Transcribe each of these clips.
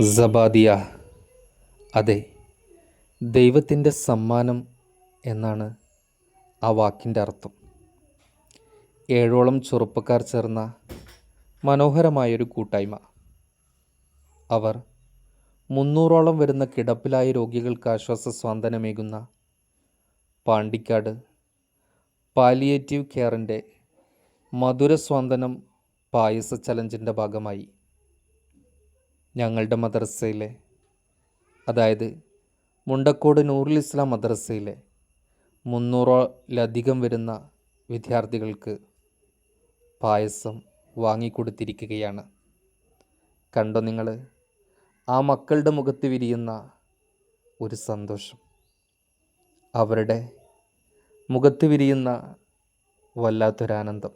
സബാദിയ. അതെ ദൈവത്തിന്റെ സമ്മാനം എന്നാണ് ആ വാക്കിന്റെ അർത്ഥം. ഏഴോളം ചെറുപ്പക്കാർ ചേർന്ന മനോഹരമായൊരു കൂട്ടായ്മ. അവർ മുന്നൂറോളം വരുന്ന കിടപ്പിലായ രോഗികൾക്ക് ആശ്വാസ സ്വാന്തനമേകുന്ന പാണ്ടിക്കാട് പാലിയേറ്റീവ് കെയറിന്റെ മധുര സ്വാന്തനം പായസ ചലഞ്ചിന്റെ ഭാഗമായി. ഞങ്ങളുടെ മദ്രസയിലെ അതായത് മുണ്ടക്കോട് നൂറുൽ ഇസ്ലാം മദ്രസയിലെ മുന്നൂറിലധികം വരുന്ന വിദ്യാർത്ഥികൾക്ക് പായസം വാങ്ങിക്കൊടുത്തിരിക്കുകയാണ്. കണ്ടോ നിങ്ങൾ ആ മക്കളുടെ മുഖത്ത് വിരിയുന്ന ഒരു സന്തോഷം. അവരുടെ മുഖത്ത് വിരിയുന്ന വല്ലാത്തൊരാനന്ദം.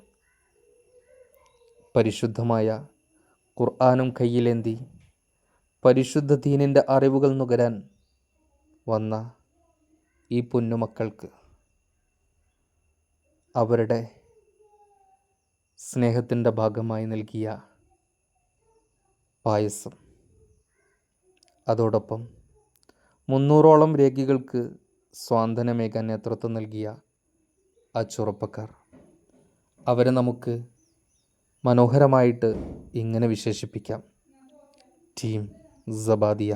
പരിശുദ്ധമായ ഖുർആാനും കയ്യിലേന്തി പരിശുദ്ധ ദീനിന്റെ അറിവുകൾ നുകരാൻ വന്ന ഈ പൊന്നുമക്കൾക്ക് അവരുടെ സ്നേഹത്തിന്റെ ഭാഗമായി നൽകിയ പായസം. അതോടൊപ്പം മുന്നൂറോളം രേഖികൾക്ക് സ്വാന്തനമേകാൻ നേതൃത്വം നൽകിയ ആ ചെറുപ്പക്കാർ അവരെ നമുക്ക് മനോഹരമായിട്ട് ഇങ്ങനെ വിശേഷിപ്പിക്കാം. ടീം സബാദിയ